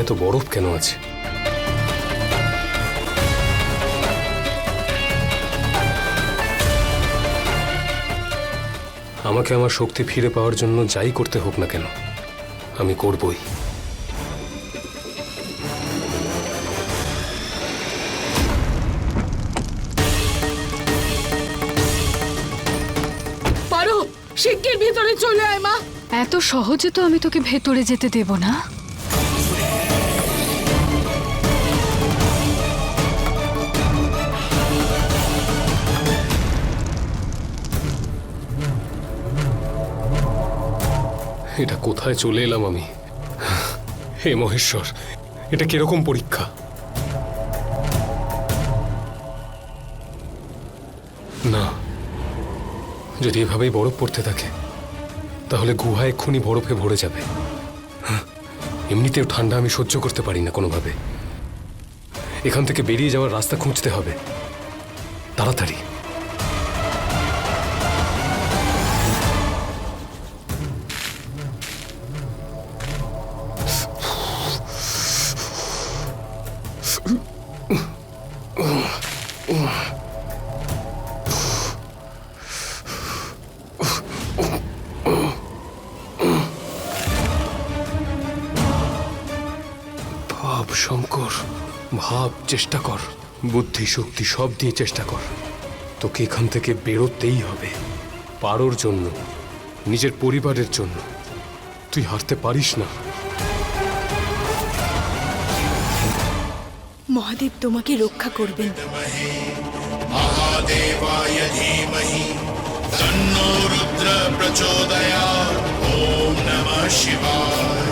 এখানে এত বরফ কেন আছে? আমাকে আমার শক্তি ফিরে পাওয়ার জন্য যাই করতে হোক না কেন আমি করবই। শিগগির ভিতরে চলে আয় মা। এত সহজে তো আমি তোকে ভেতরে যেতে দেব না। এটা কোথায় চলে এলাম আমি? হে মহেশ্বর এটা কীরকম পরীক্ষা? না যদি এভাবেই বরফ পড়তে থাকে তাহলে গুহা এক্ষুনি বরফে ভরে যাবে। হ্যাঁ, এমনিতেও ঠান্ডা আমি সহ্য করতে পারি না কোনোভাবে। এখান থেকে বেরিয়ে যাওয়ার রাস্তা খুঁজতে হবে। তাড়াতাড়ি। চেষ্টা কর। বুদ্ধি শক্তি সব দিয়ে চেষ্টা কর। তোকে এখান থেকে বেরোতেই হবে। পারোর জন্য নিজের পরিবারের জন্য। তুই হারতে পারিস না। মহাদেব তোমাকে রক্ষা করবেন। রুদ্র প্রচোদয়া ওম নমঃ শিবায়।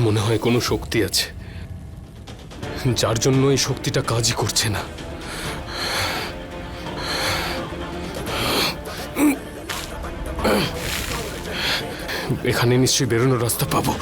এখানে মনে হয় কোনো শক্তি আছে। যার জন্য এই শক্তিটা কাজই করছে না। এখানে নিশ্চয়ই বেরোনোর রাস্তা পাবো।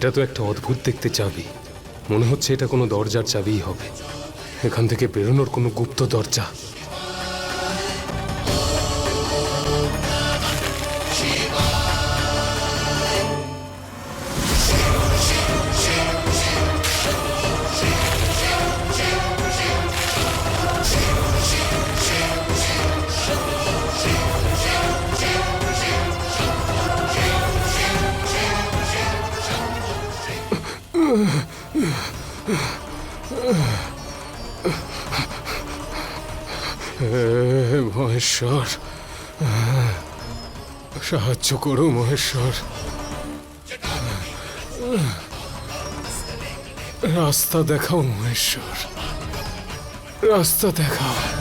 এটা তো একটা অদ্ভুত দেখতে চাবি। মনে হচ্ছে এটা কোনো দরজার চাবিই হবে। এখান থেকে বেরোনোর কোনো গুপ্ত দরজা। মহেশ্বর সাহায্য করো মহেশ্বর। রাস্তা দেখাও মহেশ্বর। রাস্তা দেখাও।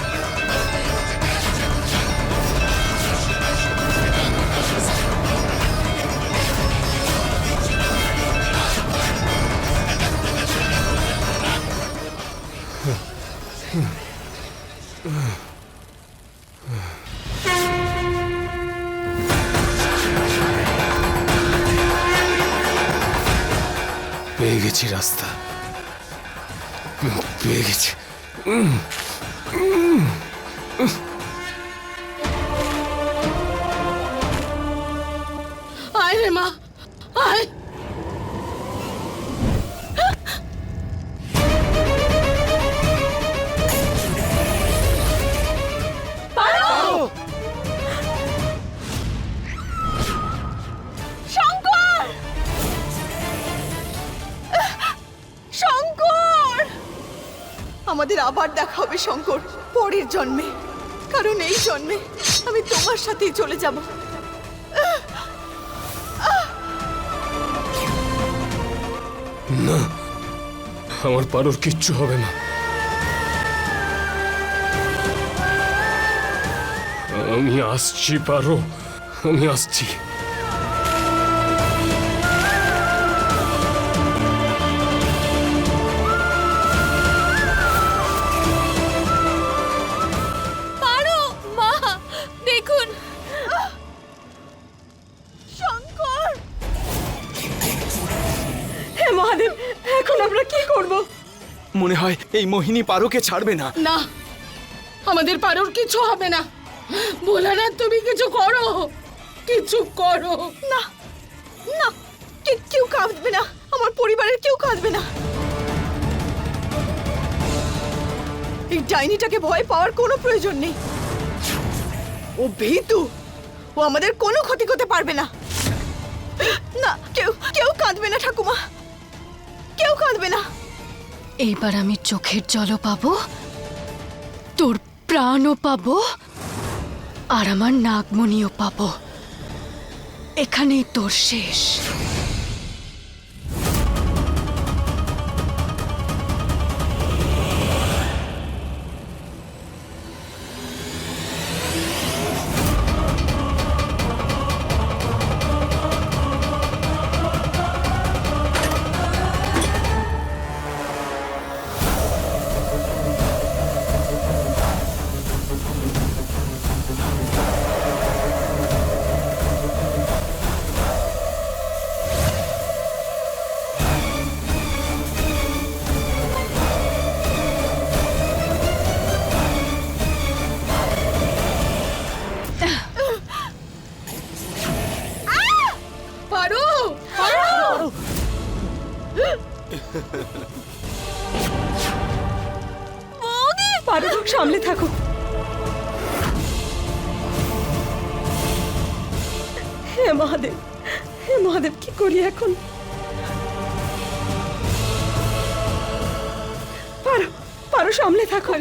পেয়ে গেছি রাস্তা। পেয়ে গেছি। আয় রে মা হবে, শঙ্কর। পরের জন্মে। কারণ এই জন্মে আমি তোমার সাথেই চলে যাব। না, আমার পারোর কিচ্ছু হবে না। আমি আসছি, পারো। আমি আসছি। হয় এই মোহিনী পারোকে ছাড়বে না। না আমাদের পারোর কিছু হবে না। ভোলানা তুমি কিছু করো। কিছু করো। না না কে- কেউ কাঁদবে না আমার পরিবারের কেউ কাঁদবে না। এই ডাইনিটাকে ভয় পাওয়ার কোনো প্রয়োজন নেই। ও ভীতু ও আমাদের কোনো ক্ষতি করতে পারবে না। না কেউ কেউ কাঁদবে না ঠাকুমা। কেউ কাঁদবে না। এইবার আমি চোখের জলও পাবো, তোর প্রাণও পাবো, আর আমার নাগমণিও পাবো। এখানেই তোর শেষ। পারো সামলে থাকো। হে মহাদেব হে মহাদেব কি করি এখন? পারো পারো সামলে থাকো।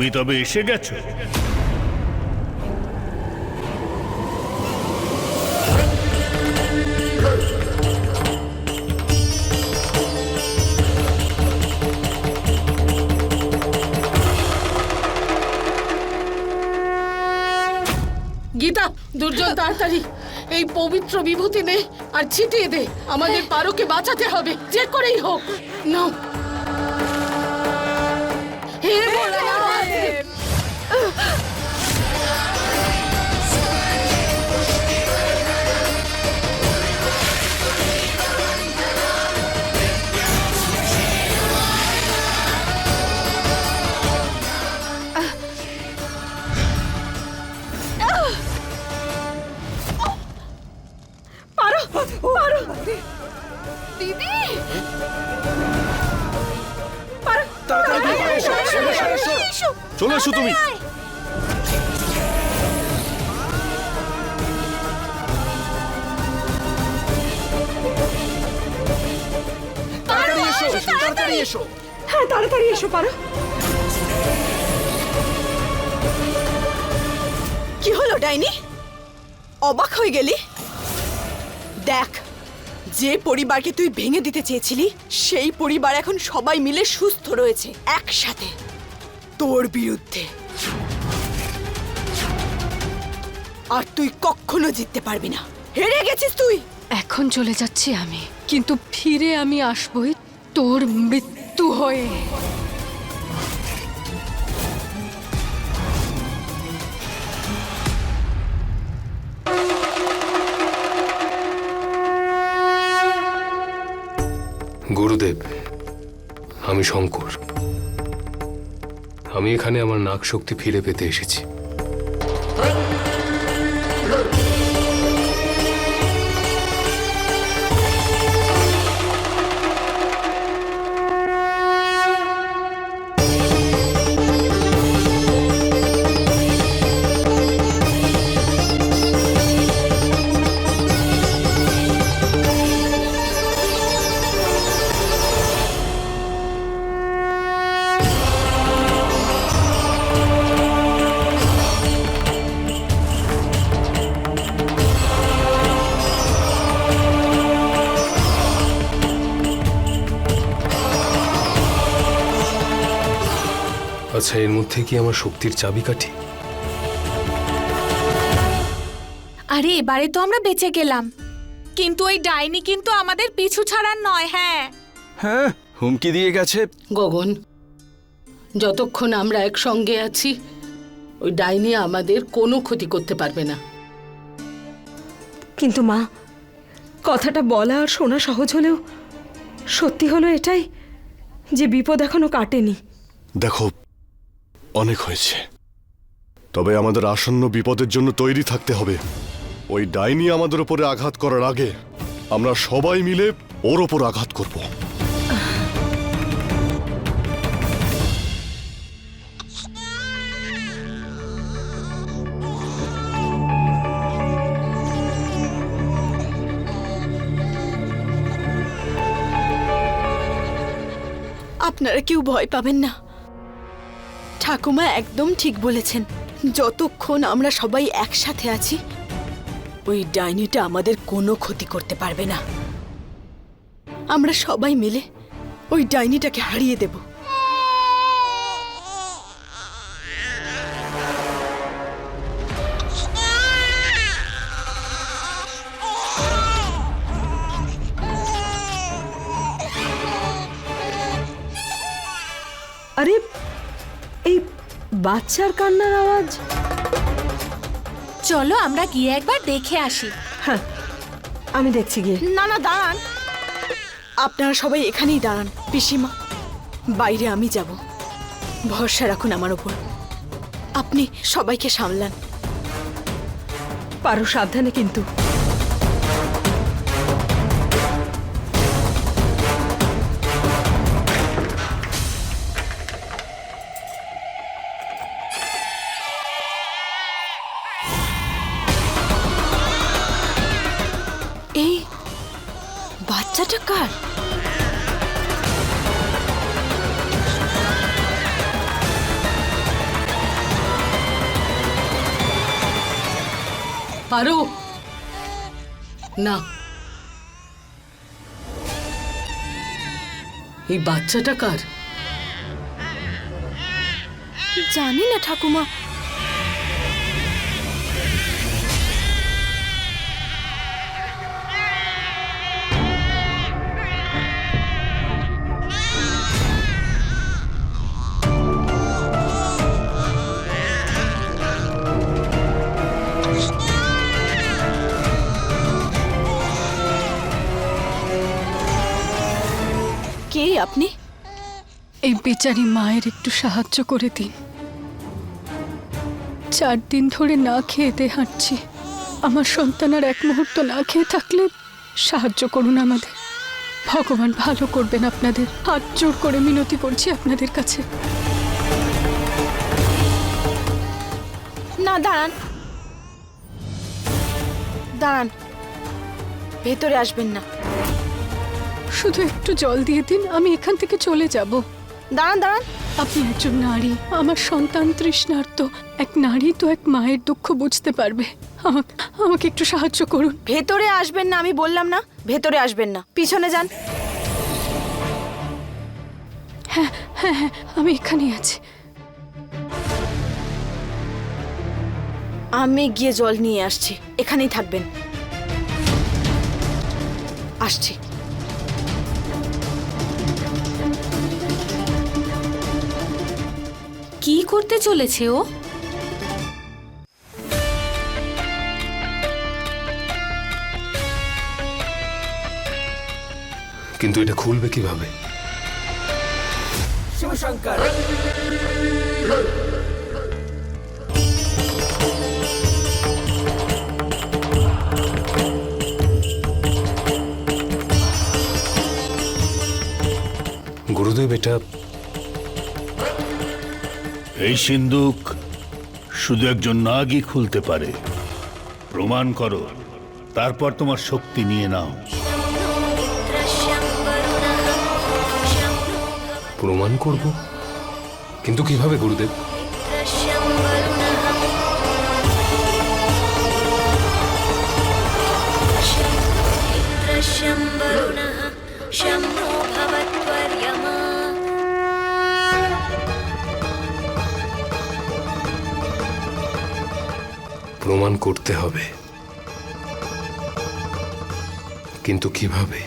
তুমি তবে এসে গেছো। গীতা দুর্জন তাড়াতাড়ি। এই পবিত্র বিভূতি নে আর ছিটিয়ে দে। আমাদের পারোকে বাঁচাতে হবে, যে করেই হোক। নাও। হে ভোলানাথ! চলে এসো তুমি। তাড়াতাড়ি এসো। হ্যাঁ তাড়াতাড়ি এসো পারো। কি হলো ডাইনি? অবাক হয়ে গেলি? দেখ যে পরিবারকে তুই ভেঙে দিতে চেয়েছিলি সেই পরিবার এখন সবাই মিলে সুস্থ রয়েছে একসাথে। তোর বিরুদ্ধে। আর তুই কখনো জিততে পারবি না। হেরে গেছিস তুই। এখন চলে যাচ্ছি আমি কিন্তু ফিরে আমি আসবই তোর মৃত্যু হয়ে। গুরুদেব আমি শঙ্কর। আমি এখানে আমার নাক শক্তি ফিরে পেতে এসেছি। আচ্ছা এর মধ্যে কি আমার শক্তির চাবিকাঠি? আরে এবারে তো আমরা বেঁচে গেলাম। কিন্তু ওই ডাইনি কিন্তু আমাদের পিছু ছাড়ার নয় হ্যাঁ। হ্যাঁ হুমকি দিয়ে গেছে। গগন যতক্ষণ আমরা একসঙ্গে আছি ওই ডাইনি আমাদের কোনো ক্ষতি করতে পারবে না। কিন্তু মা কথাটা বলা আর শোনা সহজ হলেও সত্যি হলো এটাই যে বিপদ এখনও কাটেনি। দেখো অনেক হয়েছে। তবে আমাদের আসন্ন বিপদের জন্য তৈরি থাকতে হবে। ওই ডাইনি আমাদের উপরে আঘাত করার আগে আমরা সবাই মিলে ওর ওপর আঘাত করব। আপনারা কেউ ভয় পাবেন না। ঠাকুমা একদম ঠিক বলেছেন। যতক্ষণ আমরা সবাই একসাথে আছি, ওই ডাইনিটা আমাদের কোনো ক্ষতি করতে পারবে না। আমরা সবাই মিলে ওই ডাইনিটাকে হারিয়ে দেব। বাচ্চার কান্নার আওয়াজ? চলো আমরা গিয়ে একবার দেখে আসি। হ্যাঁ আমি দেখছি গিয়ে। না না দাঁড়ান। আপনারা সবাই এখানেই দাঁড়ান পিসিমা। বাইরে আমি যাব। ভরসা রাখুন আমার উপর। আপনি সবাইকে সামলান। পারো সাবধানে কিন্তু। বাচ্চাটা কার পারো। না। এই বাচ্চাটা কার? জানি না ঠাকুমা। কে আপনি? এই বেচারি মায়ের একটু সাহায্য করে দিন। চার দিন ধরে না খেয়ে দে হাঁটছি। আমার সন্তান আর এক মুহূর্ত না খেয়ে থাকলে সাহায্য করুন আমাদের। ভগবান ভালো করবেন আপনাদের। হাত জোর করে মিনতি করছি আপনাদের কাছে। না দাঁড়ান। দাঁড়ান। ভেতরে আসবেন না। শুধু একটু জল দিয়ে দিন আমি এখান থেকে চলে যাব। দাঁড়ান দাঁড়ান। আপনি একজন নারী আমার সন্তান তৃষ্ণার্ত। এক নারী তো এক মায়ের দুঃখ বুঝতে পারবে। আমাকে আমাকে একটু সাহায্য করুন। ভেতরে আসবেন না আমি বললাম না। ভেতরে আসবেন না পিছনে যান। হ্যাঁ হ্যাঁ আমি এখানেই আছি। আমি গিয়ে জল নিয়ে আসছি এখানেই থাকবেন। আসছি। কি করতে চলেছে ও? কিন্তু এটা খুলবে কীভাবে? গুরুদেব এটা এই সিন্দুক শুধু একজন নাগই খুলতে পারে। প্রমাণ করো, তারপর তোমার শক্তি নিয়ে নাও। প্রমাণ করব? কিন্তু কীভাবে, গুরুদেব? প্রমাণ করতে হবে। কিন্তু কীভাবে?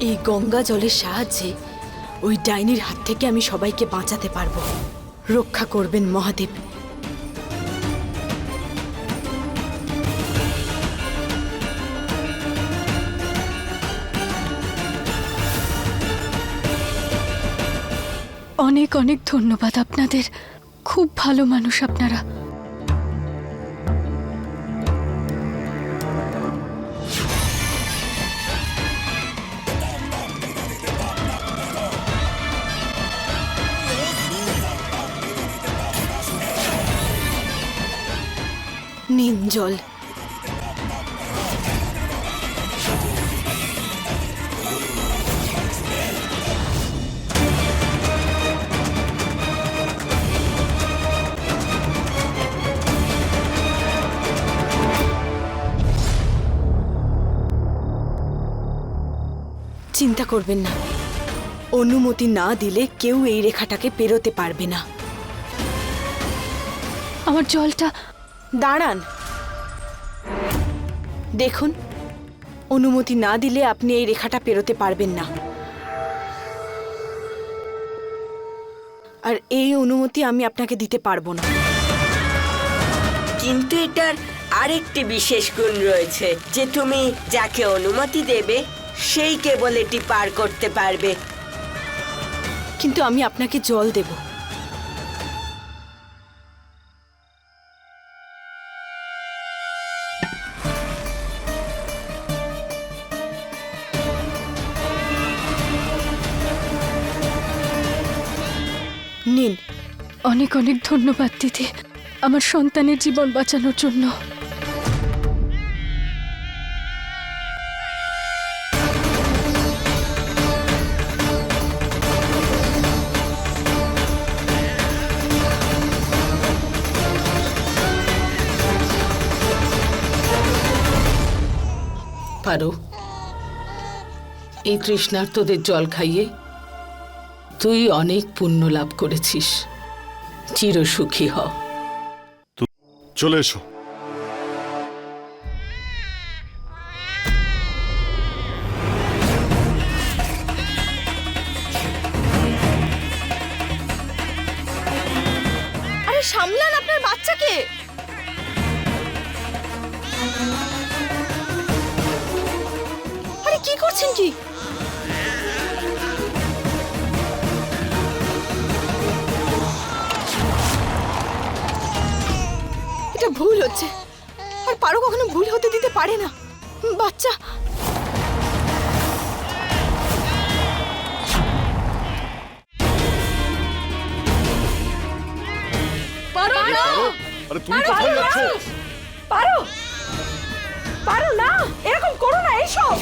এই গঙ্গা জলের সাহায্যে ওই ডাইনির হাত থেকে আমি সবাইকে বাঁচাতে পারব। রক্ষা করবেন মহাদেব। অনেক অনেক ধন্যবাদ আপনাদের। খুব ভালো মানুষ আপনারা। নিন, জল। চিন্তা করবেন না। অনুমতি না দিলে কেউ এই রেখাটাকে পেরোতে পারবে না। আমার জলটা দাঁড়ান। দেখুন অনুমতি না দিলে আপনি এই রেখাটা পেরোতে পারবেন না। আর এই অনুমতি আমি আপনাকে দিতে পারব না। কিন্তু এটার আরেকটি বিশেষ গুণ রয়েছে যে তুমি যাকে অনুমতি দেবে সেই কেবল এটি পার করতে পারবে। কিন্তু আমি আপনাকে জল দেব। অনেক ধন্যবাদ, দিদি। আমার সন্তানের জীবন বাঁচানোর জন্য। পারো, এই তৃষ্ণার্তদের জল খাইয়ে তুই অনেক পুণ্য লাভ করেছিস। চিরসুখী হ চলে এসো। না। বাচ্চা আরে তুমি কোথায় যাচ্ছ? পারো। পারো না। এরকম করো না এইসব।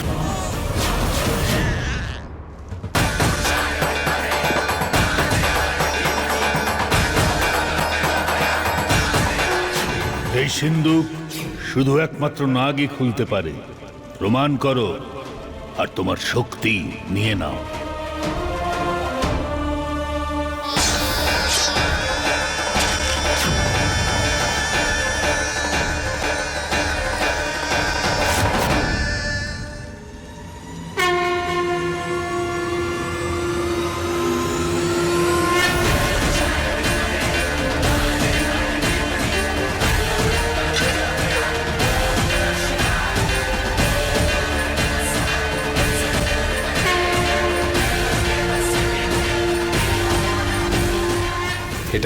এই সিন্ধুক শুধু একমাত্র নাগই খুলতে পারে। প্রমাণ করো আর তোমার শক্তি নিয়ে নাও।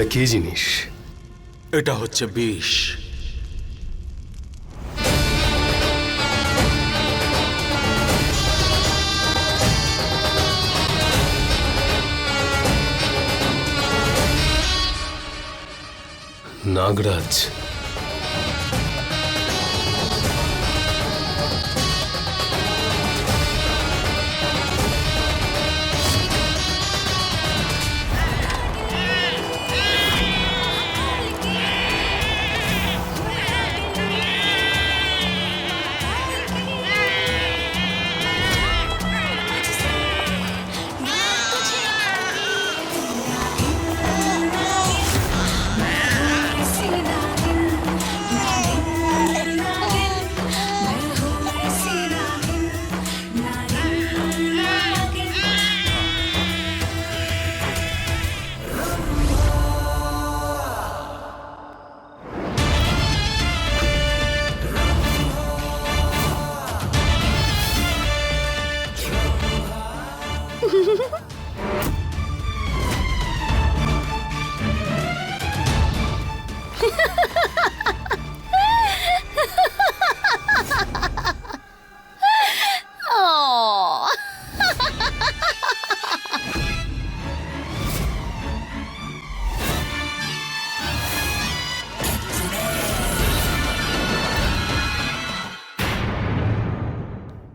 কি জিনিস? এটা হচ্ছে বিষ। নাগরাজ।